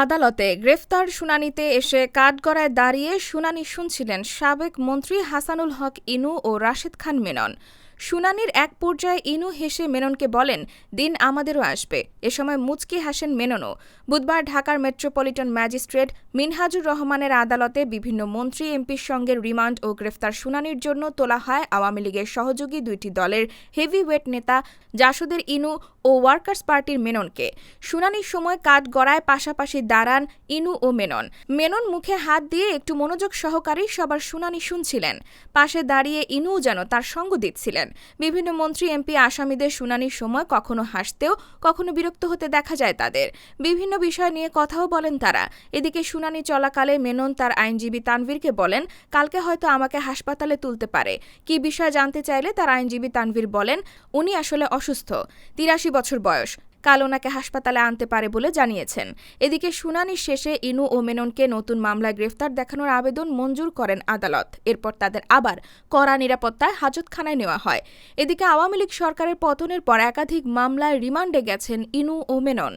আদালতে গ্রেফতার শুনানিতে এসে কাঠগড়ায় দাঁড়িয়ে শুনানি শুনছিলেন সাবেক মন্ত্রী হাসানুল হক ইনু ও রাশেদ খান মেনন। শুনানির এক পর্যায়ে ইনু হেসে মেননকে বলেন, দিন আমাদেরও আসবে। এ সময় মুচকি হাসেন মেননও। বুধবার ঢাকার মেট্রোপলিটন ম্যাজিস্ট্রেট মিনহাজুর রহমানের আদালতে বিভিন্ন মন্ত্রী, এমপির সঙ্গে রিমান্ড ও গ্রেফতার শুনানির জন্য তোলা হয় আওয়ামী লীগের সহযোগী দুইটি দলের হেভিওয়েট নেতা জাসুদের ইনু ও ওয়ার্কার্স পার্টির মেননকে। শুনানির সময় কাঠ গড়ায় পাশাপাশি দাঁড়ান ইনু ও মেনন। মেনন মুখে হাত দিয়ে একটু মনোযোগ সহকারেই সবার শুনানি শুনছিলেন। পাশে দাঁড়িয়ে ইনুও যেন তার সঙ্গ দিচ্ছিলেন। বিভিন্ন মন্ত্রী, এমপি, আসামিদের শুনানির সময় কখনো হাসতেও, কখনো বিরক্ত হতে দেখা যায় তাদের। বিভিন্ন বিষয় নিয়ে কথাও বলেন তারা। এদিকে শুনানি চলাকালে মেনন তার আইনজীবী তানভীরকে বলেন, কালকে হয়তো আমাকে হাসপাতালে তুলতে পারে। কি বিষয় জানতে চাইলে তার আইনজীবী তানভীর বলেন, উনি আসলে অসুস্থ, তিরাশি বছর বয়স। কাল ওনাকে হাসপাতালে আনতে পারে বলে জানিয়েছেন। এদিকে শুনানি শেষে ইনু ও মেননকে নতুন মামলায় গ্রেফতার দেখানোর আবেদন মঞ্জুর করেন আদালত। এরপর তাদের আবার কড়া নিরাপত্তায় হাজতখানায় নেওয়া হয়। এদিকে আওয়ামী লীগ সরকারের পতনের পর একাধিক মামলায় রিমান্ডে গেছেন ইনু ও মেনন।